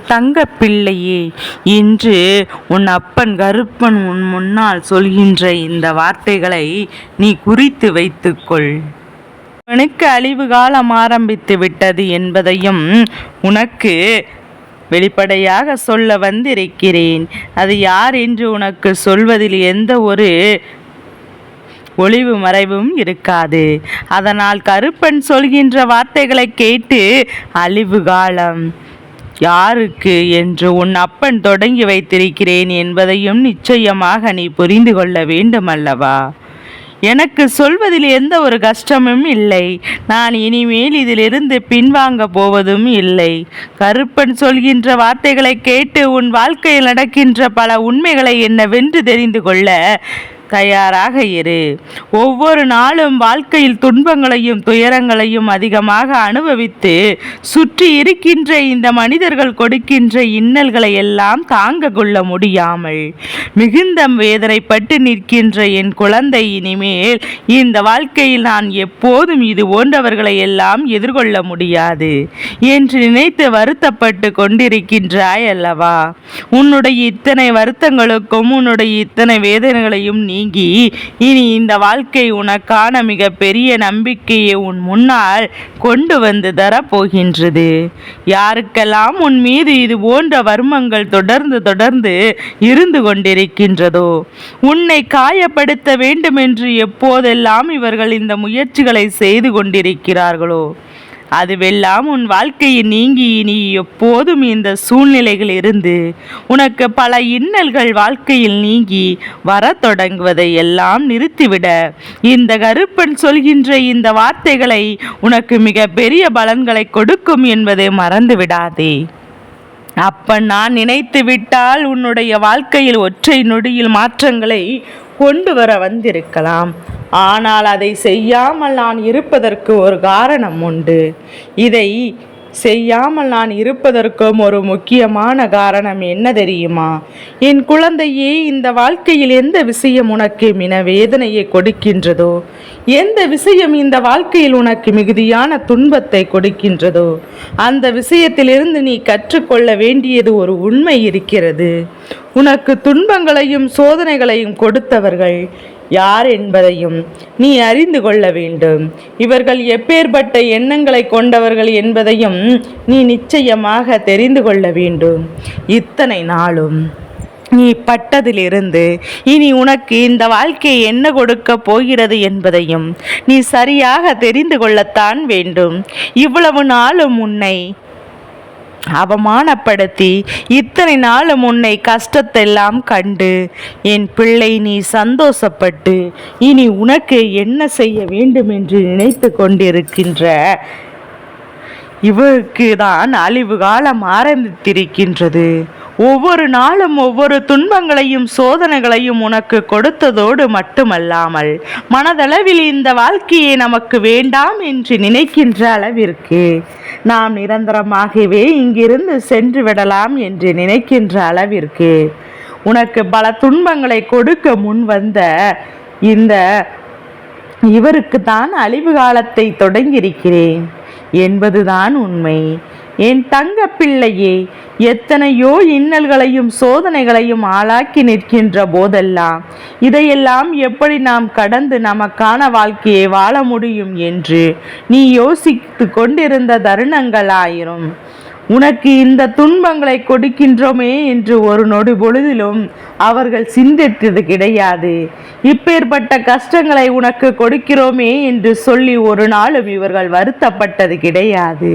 தங்க பிள்ளையே என்று உன் அப்பன் கருப்பன் உன் முன்னால் சொல்கின்ற இந்த வார்த்தைகளை நீ குறித்து வைத்துக்கொள். உனக்கு அழிவு காலம் ஆரம்பித்து விட்டது என்பதையும் உனக்கு வெளிப்படையாக சொல்ல வந்திருக்கிறேன். அது யார் என்று உனக்கு சொல்வதில் எந்த ஒரு ஒளிவு மறைவும் இருக்காது. அதனால் கருப்பன் சொல்கின்ற வார்த்தைகளை கேட்டு அழிவு காலம். யாருக்கு என்று உன் அப்பன் தொடங்கி வைத்திருக்கிறேன் என்பதையும் நிச்சயமாக நீ புரிந்து கொள்ள வேண்டும் அல்லவா எனக்கு சொல்வதில் எந்த ஒரு கஷ்டமும் இல்லை. நான் இனிமேல் இதிலிருந்து பின்வாங்க போவதும் இல்லை. கருப்பன் சொல்கின்ற வார்த்தைகளை கேட்டு உன் வாழ்க்கையில் நடக்கின்ற பல உண்மைகளை என்னவென்று தெரிந்து கொள்ள தயாராக இரு. ஒவ்வொரு நாளும் வாழ்க்கையில் துன்பங்களையும் துயரங்களையும் அதிகமாக அனுபவித்து சுற்றி இருக்கின்ற இந்த மனிதர்கள் கொடுக்கின்ற இன்னல்களை எல்லாம் தாங்க கொள்ள முடியாமல் மிகுந்த வேதனைப்பட்டு நிற்கின்ற என் குழந்தை இனிமேல் இந்த வாழ்க்கையில் நான் எப்போதும் இது போன்றவர்களை எல்லாம் எதிர்கொள்ள முடியாது என்று நினைத்து வருத்தப்பட்டு கொண்டிருக்கின்றாய் அல்லவா? உன்னுடைய இத்தனை வருத்தங்களுக்கும் உன்னுடைய இத்தனை வேதனைகளையும் நீ நீங்கி இனி இந்த வாழ்க்கை உனக்கான மிக பெரிய நம்பிக்கையை உன் முன்னால் கொண்டு வந்து தரப்போகின்றது. யாருக்கெல்லாம் உன் மீது இது போன்ற வர்மங்கள் தொடர்ந்து தொடர்ந்து இருந்து கொண்டிருக்கின்றதோ உன்னை காயப்படுத்த வேண்டுமென்று எப்போதெல்லாம் இவர்கள் இந்த முயற்சிகளை செய்து கொண்டிருக்கிறார்களோ அதுவெல்லாம் உன் வாழ்க்கையை நீங்கி நீ எப்போதும் இந்த சூழ்நிலைகள் இருந்து உனக்கு பல இன்னல்கள் வாழ்க்கையில் நீங்கி வரத் தொடங்குவதை எல்லாம் நிறுத்திவிட இந்த கருப்பன் சொல்கின்ற இந்த வார்த்தைகளை உனக்கு மிக பெரிய பலன்களை கொடுக்கும் என்பதை மறந்து விடாதே அப்பன் நான் நினைத்து விட்டால் உன்னுடைய வாழ்க்கையில் ஒற்றை நொடியில் மாற்றங்களை கொண்டு வர வந்திருக்கலாம். ஆனால் அதை செய்யாமல் நான் இருப்பதற்கு ஒரு காரணம் உண்டு. இதை செய்யாமல் நான் இருப்பதற்கும் ஒரு முக்கியமான காரணம் என்ன தெரியுமா? என் குழந்தையே இந்த வாழ்க்கையில் எந்த விஷயம் உனக்கு மின வேதனையை கொடுக்கின்றதோ? எந்த விஷயம் இந்த வாழ்க்கையில் உனக்கு மிகுதியான துன்பத்தை கொடுக்கின்றதோ? அந்த விஷயத்திலிருந்து நீ கற்றுக்கொள்ள வேண்டியது ஒரு உண்மை இருக்கிறது. உனக்கு துன்பங்களையும் சோதனைகளையும் கொடுத்தவர்கள் யார் என்பதையும் நீ அறிந்து கொள்ள வேண்டும். இவர்கள் எப்பேற்பட்ட எண்ணங்களை கொண்டவர்கள் என்பதையும் நீ நிச்சயமாக தெரிந்து கொள்ள வேண்டும். இத்தனை நாளும் நீ பட்டதிலிருந்து இனி உனக்கு இந்த வாழ்க்கை என்ன கொடுக்க போகிறது என்பதையும் நீ சரியாக தெரிந்து கொள்ளத்தான் வேண்டும். இவ்வளவு நாளும் உன்னை அவமானப்படுத்தி இத்தனை நாளும் உன்னை கஷ்டத்தெல்லாம் கண்டு என் பிள்ளை நீ சந்தோஷப்பட்டு இனி உனக்கு என்ன செய்ய வேண்டும் என்று நினைத்து கொண்டிருக்கின்ற இவருக்கு தான் அழிவு காலம் ஆரம்பித்திருக்கின்றது. ஒவ்வொரு நாளும் ஒவ்வொரு துன்பங்களையும் சோதனைகளையும் உனக்கு கொடுத்ததோடு மட்டுமல்லாமல் மனதளவில் இந்த வாழ்க்கையை நமக்கு வேண்டாம் என்று நினைக்கின்ற அளவிற்கு நாம் நிரந்தரமாகவே இங்கிருந்து சென்று விடலாம் என்று நினைக்கின்ற அளவிற்கு உனக்கு பல துன்பங்களை கொடுக்க முன் வந்த இந்த இவருக்கு தான் அழிவு காலத்தை தொடங்கியிருக்கிறேன் என்பதுதான் உண்மை. என் தங்க பிள்ளையே எத்தனையோ இன்னல்களையும் சோதனைகளையும் ஆளாக்கி நிற்கின்ற போதெல்லாம் இதையெல்லாம் எப்படி நாம் கடந்து நமக்கான வாழ்க்கையை வாழ முடியும் என்று நீ யோசித்து கொண்டிருந்த தருணங்களாயிரும். உனக்கு இந்த துன்பங்களை கொடுக்கின்றோமே என்று ஒரு நொடி பொழுதிலும் அவர்கள் சிந்தித்தது கிடையாது. இப்பேற்பட்ட கஷ்டங்களை உனக்கு கொடுக்கிறோமே என்று சொல்லி ஒரு நாளும் இவர்கள் வருத்தப்பட்டது கிடையாது.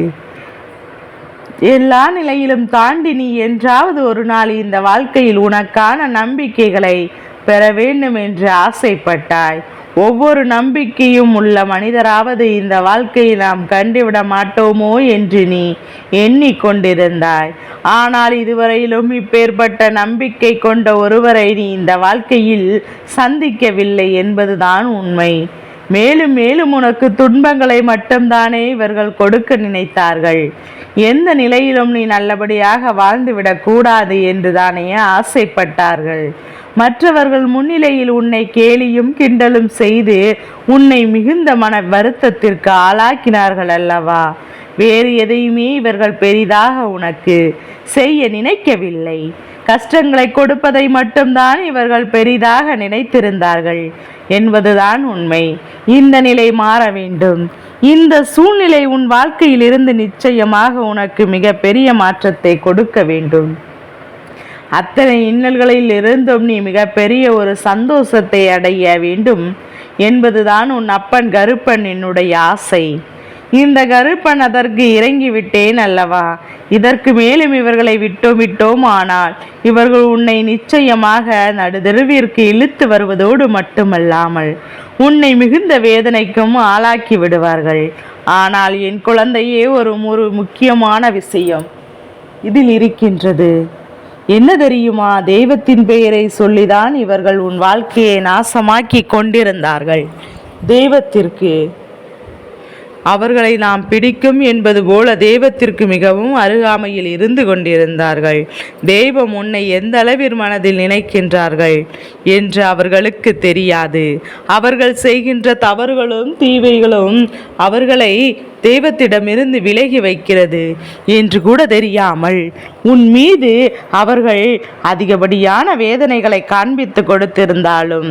எல்லா நிலையிலும் தாண்டி நீ என்றாவது ஒரு நாள் இந்த வாழ்க்கையில் உனக்கான நம்பிக்கைகளை பெற வேண்டும் என்று ஆசைப்பட்டாய். ஒவ்வொரு நம்பிக்கையும் உள்ள மனிதராவது இந்த வாழ்க்கையை நாம் கண்டுவிட மாட்டோமோ என்று நீ எண்ணிக்கொண்டிருந்தாய். ஆனால் இதுவரையிலும் இப்பேற்பட்ட நம்பிக்கை கொண்ட ஒருவரை நீ இந்த வாழ்க்கையில் சந்திக்கவில்லை என்பதுதான் உண்மை. மேலும் மேலும் உனக்கு துன்பங்களை மட்டும்தானே இவர்கள் கொடுக்க நினைத்தார்கள். எந்த நிலையிலும் நீ நல்லபடியாக வாழ்ந்துவிடக் கூடாது என்று தானே ஆசைப்பட்டார்கள். மற்றவர்கள் முன்னிலையில் உன்னை கேலியும் கிண்டலும் செய்து உன்னை மிகுந்த மன வருத்தத்திற்கு ஆளாக்கினார்கள் அல்லவா? வேறு எதையுமே இவர்கள் பெரிதாக உனக்கு செய்ய நினைக்கவில்லை. கஷ்டங்களை கொடுப்பதை மட்டும்தான் இவர்கள் பெரிதாக நினைத்திருந்தார்கள். என்பதுதான் உண்மை. இந்த நிலை மாற வேண்டும். இந்த சூழ்நிலை உன் வாழ்க்கையில் இருந்து நிச்சயமாக உனக்கு மிக பெரிய மாற்றத்தை கொடுக்க வேண்டும். அத்தனை இன்னல்களில் இருந்தும் நீ மிகப்பெரிய ஒரு சந்தோஷத்தை அடைய வேண்டும் என்பதுதான் உன் அப்பன் கருப்பன் என்னுடைய ஆசை. இந்த கருப்பன் அதற்கு இறங்கி விட்டேன் அல்லவா? இதற்கு மேலும் இவர்களை விட்டோம் விட்டோம் ஆனால் இவர்கள் உன்னை நிச்சயமாக நடுதெருவிற்கு இழுத்து வருவதோடு மட்டுமல்லாமல் உன்னை மிகுந்த வேதனைக்கும் ஆளாக்கி விடுவார்கள். ஆனால் என் குழந்தையே ஒரு ஒரு முக்கியமான விஷயம் இதில் இருக்கின்றது. என்ன தெரியுமா? தெய்வத்தின் பெயரை சொல்லிதான் இவர்கள் உன் வாழ்க்கையை நாசமாக்கி கொண்டிருந்தார்கள். தெய்வத்திற்கு அவர்களை நாம் பிடிக்கும் என்பது போல தெய்வத்திற்கு மிகவும் அருகாமையில் இருந்து கொண்டிருந்தார்கள். தெய்வம் உன்னை எந்த அளவில் மனதில் நினைக்கின்றார்கள் என்று அவர்களுக்கு தெரியாது. அவர்கள் செய்கின்ற தவறுகளும் தீவைகளும் அவர்களை தெய்வத்திடமிருந்து விலகி வைக்கிறது என்று கூட தெரியாமல் உன் மீது அவர்கள் அதிகப்படியான வேதனைகளை காண்பித்து கொடுத்திருந்தாலும்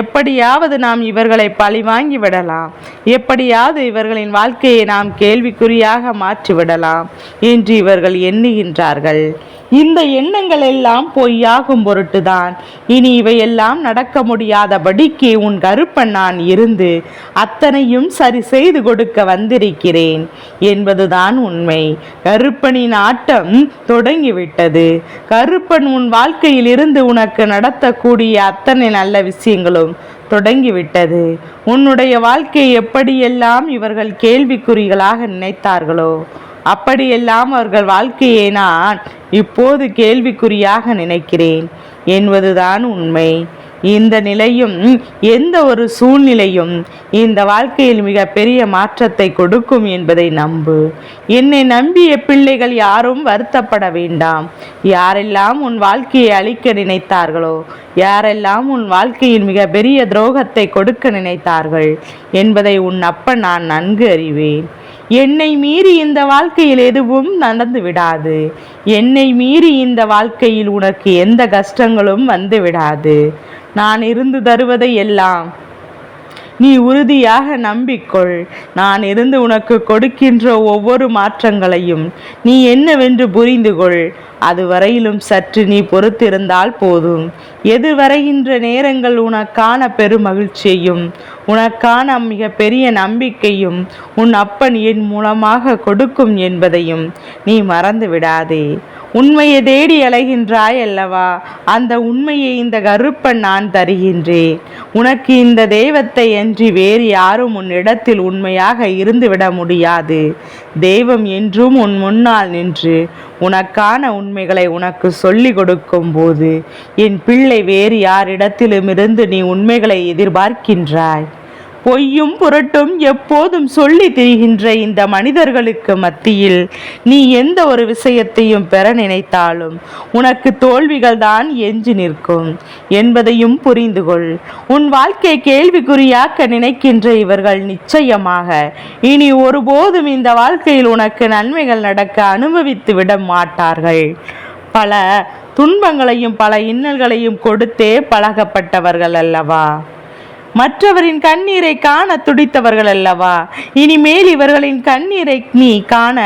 எப்படியாவது நாம் இவர்களை பழி வாங்கி விடலாம். எப்படியாவது இவர்களின் வாழ்க்கையை நாம் கேள்விக்குறியாக மாற்றிவிடலாம் என்று இவர்கள் எண்ணுகின்றார்கள். இந்த எண்ணங்கள் எல்லாம் பொய்யாகும் பொருட்டுதான். இனி இவையெல்லாம் நடக்க முடியாதபடிக்கு உன் கருப்பன் நான் இருந்து அத்தனையும் சரி செய்து கொடுக்க வந்திருக்கிறேன் என்பதுதான் உண்மை. கருப்பனின் ஆட்டம் தொடங்கிவிட்டது. கருப்பன் உன் வாழ்க்கையில் இருந்து உனக்கு நடத்தக்கூடிய அத்தனை நல்ல விஷயங்களும் தொடங்கிவிட்டது. உன்னுடைய வாழ்க்கையை எப்படியெல்லாம் இவர்கள் கேள்விக்குறிகளாக நினைத்தார்களோ அப்படியெல்லாம் அவர்கள் வாழ்க்கையை நான் இப்போது கேள்விக்குறியாக நினைக்கிறேன். என்பதுதான் உண்மை. இந்த நிலையும் எந்த ஒரு சூழ்நிலையும் இந்த வாழ்க்கையில் மிக பெரிய மாற்றத்தை கொடுக்கும் என்பதை நம்பு. என்னை நம்பிய பிள்ளைகள் யாரும் வருத்தப்பட வேண்டாம். யாரெல்லாம் உன் வாழ்க்கையை அழிக்க நினைத்தார்களோ யாரெல்லாம் உன் வாழ்க்கையில் மிக பெரிய துரோகத்தை கொடுக்க நினைத்தார்கள் என்பதை உன் அப்ப நான் நன்கு அறிவேன். என்னை மீறி இந்த வாழ்க்கையில் எதுவும் நடந்து விடாது. என்னை மீறி இந்த வாழ்க்கையில் உனக்கு எந்த கஷ்டங்களும் வந்து விடாது. நான் இருந்து தருவதை எல்லாம் நீ உறுதியாக நம்பிக்கொள். நான் இருந்து உனக்கு கொடுக்கின்ற ஒவ்வொரு மாற்றங்களையும் நீ என்னவென்று புரிந்து கொள் அது வரையிலும் சற்று நீ பொறுத்திருந்தால் போதும். எது வரைகின்ற நேரங்கள் உனக்கான பெருமகிழ்ச்சியையும் உனக்கான மிக பெரிய நம்பிக்கையும் உன் அப்பன் என் மூலமாக கொடுக்கும் என்பதையும் நீ மறந்து விடாதே உண்மையை தேடி அலைகின்றாய் அல்லவா? அந்த உண்மையை இந்த கருப்பன் நான் தருகின்றேன். உனக்கு இந்த தெய்வத்தை அன்றி வேறு யாரும் உன் இடத்தில் உண்மையாக இருந்துவிட முடியாது. தெய்வம் என்றும் உன் முன்னால் நின்று உனக்கான உண்மைகளை உனக்கு சொல்லிக் கொடுக்கும் போது என் பிள்ளை வேறு யாரிடத்திலுமிருந்து நீ உண்மைகளை எதிர்பார்க்கின்றாய். பொய்யும் புரட்டும் எப்போதும் சொல்லி திரிகின்ற இந்த மனிதர்களுக்கு மத்தியில் நீ எந்த ஒரு விஷயத்தையும் பெற நினைத்தாலும் உனக்கு தோல்விகள் தான் எஞ்சி நிற்கும் என்பதையும் புரிந்து கொள். உன் வாழ்க்கை கேள்விக்குறியாக்க நினைக்கின்ற இவர்கள் நிச்சயமாக இனி ஒருபோதும் இந்த வாழ்க்கையில் உனக்கு நன்மைகள் நடக்க அனுபவித்து விட மாட்டார்கள். பல துன்பங்களையும் பல இன்னல்களையும் கொடுத்தே பழகப்பட்டவர்கள் அல்லவா? மற்றவரின் கண்ணீரை காண துடித்தவர்கள் அல்லவா? இனிமேல் இவர்களின் கண்ணீரை நீ காண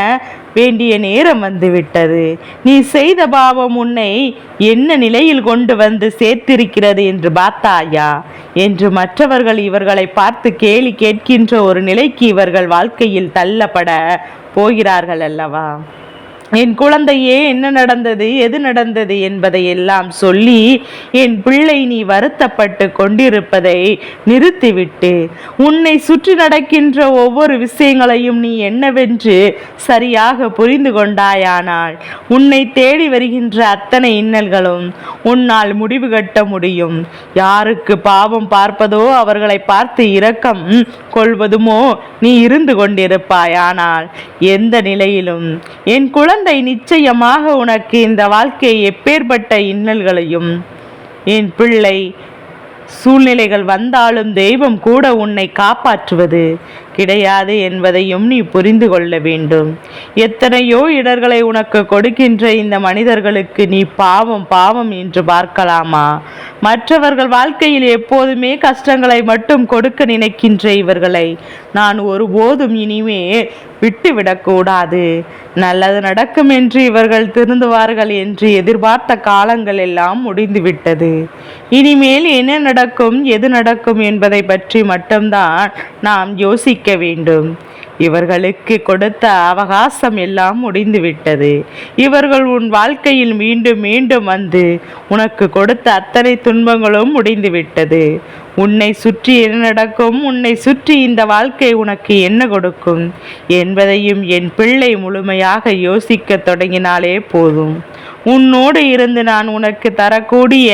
வேண்டிய நேரம் வந்துவிட்டது. நீ செய்த பாவம் உன்னை என்ன நிலையில் கொண்டு வந்து சேர்த்திருக்கிறது என்று பார்த்தாயா? என்று மற்றவர்கள் இவர்களை பார்த்து கேலி கேட்கின்ற ஒரு நிலைக்கு இவர்கள் வாழ்க்கையில் தள்ளப்பட போகிறார்கள் அல்லவா? என் குழந்தையே என்ன நடந்தது? எது நடந்தது என்பதை எல்லாம் சொல்லி என் பிள்ளை நீ வருத்தப்பட்டு கொண்டிருப்பதை நிறுத்திவிட்டு உன்னை சுற்றி நடக்கின்ற ஒவ்வொரு விஷயங்களையும் நீ என்னவென்று சரியாக புரிந்து கொண்டாயானால் உன்னை தேடி வருகின்ற அத்தனை இன்னல்களும் உன்னால் முடிவு கட்ட முடியும். யாருக்கு பாவம் பார்ப்பதோ அவர்களை பார்த்து இரக்கம் கொள்வதுமோ நீ இருந்து கொண்டிருப்பாயானால் எந்த நிலையிலும் என் குழந்தை குழந்தை நிச்சயமாக உனக்கு இந்த வாழ்க்கை எப்பேற்பட்ட இன்னல்களையும் என் பிள்ளை சூழ்நிலைகள் வந்தாலும் தெய்வம் கூட உன்னை காப்பாற்றுவது கிடையாது என்பதையும் நீ புரிந்து கொள்ள வேண்டும். எத்தனையோ இடர்களை உனக்கு கொடுக்கின்ற இந்த மனிதர்களுக்கு நீ பாவம் பாவம் என்று பார்க்கலாமா? மற்றவர்கள் வாழ்க்கையில் எப்போதுமே கஷ்டங்களை மட்டும் கொடுக்க நினைக்கின்ற இவர்களை நான் ஒருபோதும் இனிமே விட்டுவிடக்கூடாது. நல்லது நடக்கும் என்று இவர்கள் திருந்துவார்கள் என்று எதிர்பார்த்த காலங்கள் எல்லாம் முடிந்துவிட்டது. இனிமேல் என்ன நடக்கும் எது நடக்கும் என்பதை பற்றி மட்டும்தான் நாம் யோசிக்க வேண்டும். இவர்களுக்கு கொடுத்த அவகாசம் எல்லாம் முடிந்துவிட்டது. இவர்கள் உன் வாழ்க்கையில் மீண்டும் மீண்டும் வந்து உனக்கு கொடுத்த அத்தனை துன்பங்களும் முடிந்துவிட்டது. உன்னை சுற்றி என்ன நடக்கும்? உன்னை சுற்றி இந்த வாழ்க்கை உனக்கு என்ன கொடுக்கும்? என்பதையும் என் பிள்ளை முழுமையாக யோசிக்க தொடங்கினாலே போதும். உன்னோடு இருந்து நான் உனக்கு தரக்கூடிய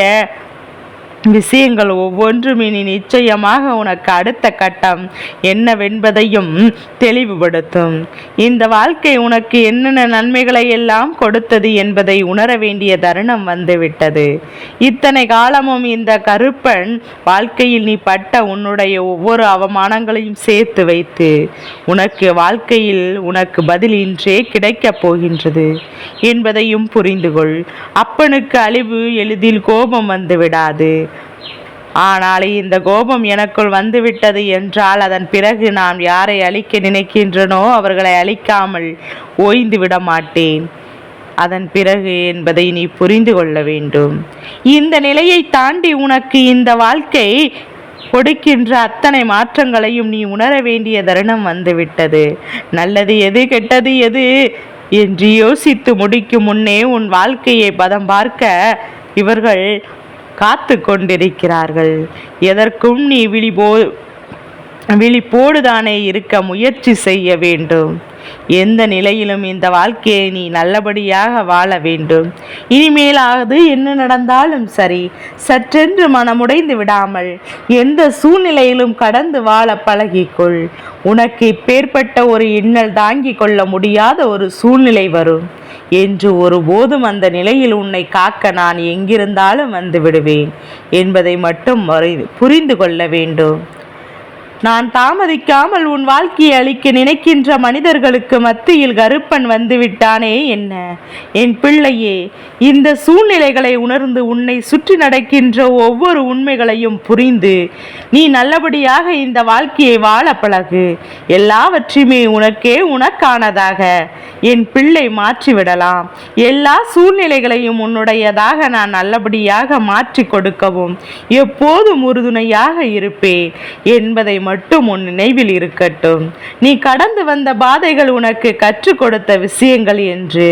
விஷயங்கள் ஒவ்வொன்றும் இனி நிச்சயமாக உனக்கு அடுத்த கட்டம் என்னவென்பதையும் தெளிவுபடுத்தும். இந்த வாழ்க்கை உனக்கு என்னென்ன நன்மைகளை எல்லாம் கொடுத்தது என்பதை உணர வேண்டிய தருணம் வந்துவிட்டது. இத்தனை காலமும் இந்த கருப்பன் வாழ்க்கையில் நீ பட்ட உன்னுடைய ஒவ்வொரு அவமானங்களையும் சேர்த்து வைத்து உனக்கு வாழ்க்கையில் உனக்கு பதில் இன்றே கிடைக்கப் போகின்றது என்பதையும் புரிந்துகொள். அப்பனுக்கு அழிவு எளிதில் கோபம் வந்து விடாது. ஆனால் இந்த கோபம் எனக்குள் வந்துவிட்டது என்றால் அதன் பிறகு நான் யாரை அழிக்க நினைக்கின்றனோ அவர்களை அழிக்காமல் ஓய்ந்து விட மாட்டேன். அதன் பிறகு என்பதை நீ புரிந்து கொள்ள வேண்டும். இந்த நிலையை தாண்டி உனக்கு இந்த வாழ்க்கை கொடுக்கின்ற அத்தனை மாற்றங்களையும் நீ உணர வேண்டிய தருணம் வந்துவிட்டது. நல்லது எது கெட்டது எது என்று யோசித்து முடிக்கும் முன்னே உன் வாழ்க்கையை பதம் பார்க்க இவர்கள் காத்து கொண்டிருக்கிறார்கள் எதற்கும் நீ விழிபோ விழிப்போடுதானே இருக்க முயற்சி செய்ய வேண்டும். எந்த நிலையிலும் இந்த வாழ்க்கையை நீ நல்லபடியாக வாழ வேண்டும். இனிமேலாவது என்ன நடந்தாலும் சரி சற்றென்று மனமுடைந்து விடாமல் எந்த சூழ்நிலையிலும் கடந்து வாழ பழகிக்கொள். உனக்கு இப்பேற்பட்ட ஒரு இன்னல் தாங்கிக் கொள்ள முடியாத ஒரு சூழ்நிலை வரும். என்று ஒருபோதும் அந்த நிலையில் உன்னை காக்க நான் எங்கிருந்தாலும் வந்து விடுவேன் என்பதை மட்டும் புரிந்து கொள்ள வேண்டும். நான் தாமதிக்காமல் உன் வாழ்க்கையை அளிக்க நினைக்கின்ற மனிதர்களுக்கு மத்தியில் கருப்பன் வந்து விட்டானே என்ன? என் பிள்ளையே இந்த சூழ்நிலைகளை உணர்ந்து உன்னை சுற்றி நடக்கின்ற ஒவ்வொரு உண்மைகளையும் புரிந்து நீ நல்லபடியாக இந்த வாழ்க்கையை வாழ பழகு. எல்லாவற்றையுமே உனக்கே உனக்கானதாக என் பிள்ளை மாற்றிவிடலாம். எல்லா சூழ்நிலைகளையும் உன்னுடையதாக நான் நல்லபடியாக மாற்றி கொடுக்கவும் எப்போதும் உறுதுணையாக இருப்பேன் என்பதை மட்டும் உன் நினைவில் இருக்கட்டும். நீ கடந்து வந்த பாதைகள் உனக்கு கற்றுக் கொடுத்த விஷயங்கள் என்று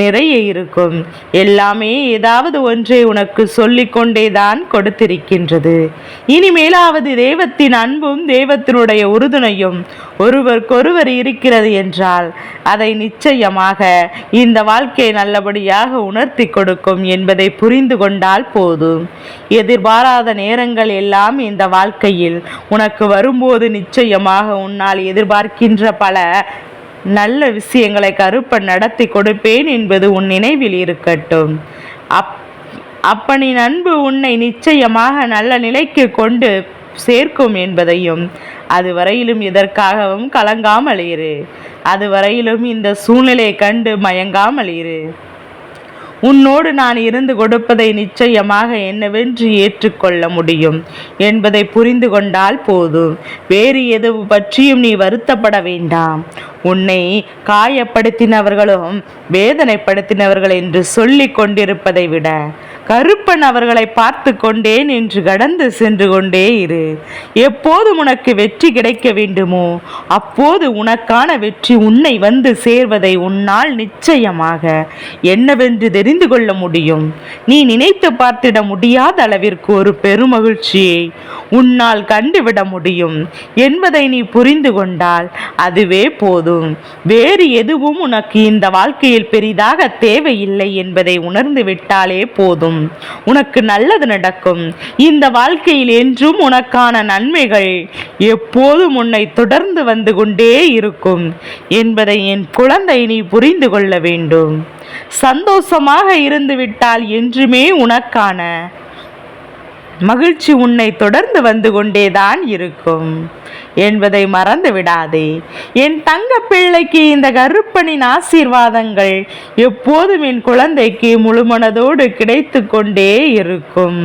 நிறைய இருக்கும். எல்லாமே ஏதாவது ஒன்றை உனக்கு சொல்லிக்கொண்டே தான் கொடுத்திருக்கின்றது. இனிமேலாவது தெய்வத்தின் அன்பும் தெய்வத்தினுடைய உறுதுணையும் ஒருவருக்கொருவர் இருக்கிறது என்றால் அதை நிச்சயமாக இந்த வாழ்க்கையை நல்லபடியாக உணர்த்தி கொடுக்கும் என்பதை புரிந்து கொண்டால் போதும். எதிர்பாராத நேரங்கள் எல்லாம் இந்த வாழ்க்கையில் உனக்கு வரும்போது நிச்சயமாக உன்னால் எதிர்பார்க்கின்ற பல நல்ல விஷயங்களை கருப்ப நடத்தி கொடுப்பேன் என்பது உன் நினைவில் இருக்கட்டும். அப் அப்பனின் அன்பு உன்னை நிச்சயமாக நல்ல நிலைக்கு கொண்டு சேர்க்கும் என்பதையும் அது வரையிலும் இதற்காகவும் கலங்காமல் இரு. அது வரையிலும் இந்த சூழ்நிலையை கண்டு மயங்காமல் இரு. உன்னோடு நான் இருந்து கொடுப்பதை நிச்சயமாக என்னவென்று ஏற்றுக்கொள்ள முடியும் என்பதை புரிந்து கொண்டால் போதும். வேறு எது பற்றியும் நீ வருத்தப்பட வேண்டாம். உன்னை காயப்படுத்தினவர்களும் வேதனைப்படுத்தினவர்கள் என்று சொல்லி கொண்டிருப்பதை விட கருப்பன் அவர்களை பார்த்து கொண்டேன் என்று கடந்து சென்று கொண்டே இரு. எப்போது உனக்கு வெற்றி கிடைக்க வேண்டுமோ அப்போது உனக்கான வெற்றி உன்னை வந்து சேர்வதை உன்னால் நிச்சயமாக என்னவென்று தெரிந்து கொள்ள முடியும். நீ நினைத்து பார்த்திட முடியாத அளவிற்கு ஒரு பெருமகிழ்ச்சியை உன்னால் கண்டுவிட முடியும் என்பதை நீ புரிந்து கொண்டால் அதுவே போதும். வேறு எதுவும் உனக்கு இந்த வாழ்க்கையில் பெரிதாக தேவையில்லை என்பதை உணர்ந்து விட்டாலே போதும். உனக்கு நல்லது நடக்கும். இந்த வாழ்க்கையில் என்றும் உனக்கான நன்மைகள் எப்போதும் உன்னை தொடர்ந்து வந்து கொண்டே இருக்கும் என்பதை என் குழந்தை நீ புரிந்து கொள்ள வேண்டும். சந்தோஷமாக இருந்துவிட்டால் என்றுமே உனக்கான மகிழ்ச்சி உன்னை தொடர்ந்து வந்து கொண்டேதான் இருக்கும். என்பதை மறந்து விடாதே. என் தங்க பிள்ளைக்கு இந்த கருப்பனின் ஆசீர்வாதங்கள் எப்போதும் என் குழந்தைக்கு முழுமனதோடு கிடைத்து கொண்டே இருக்கும்.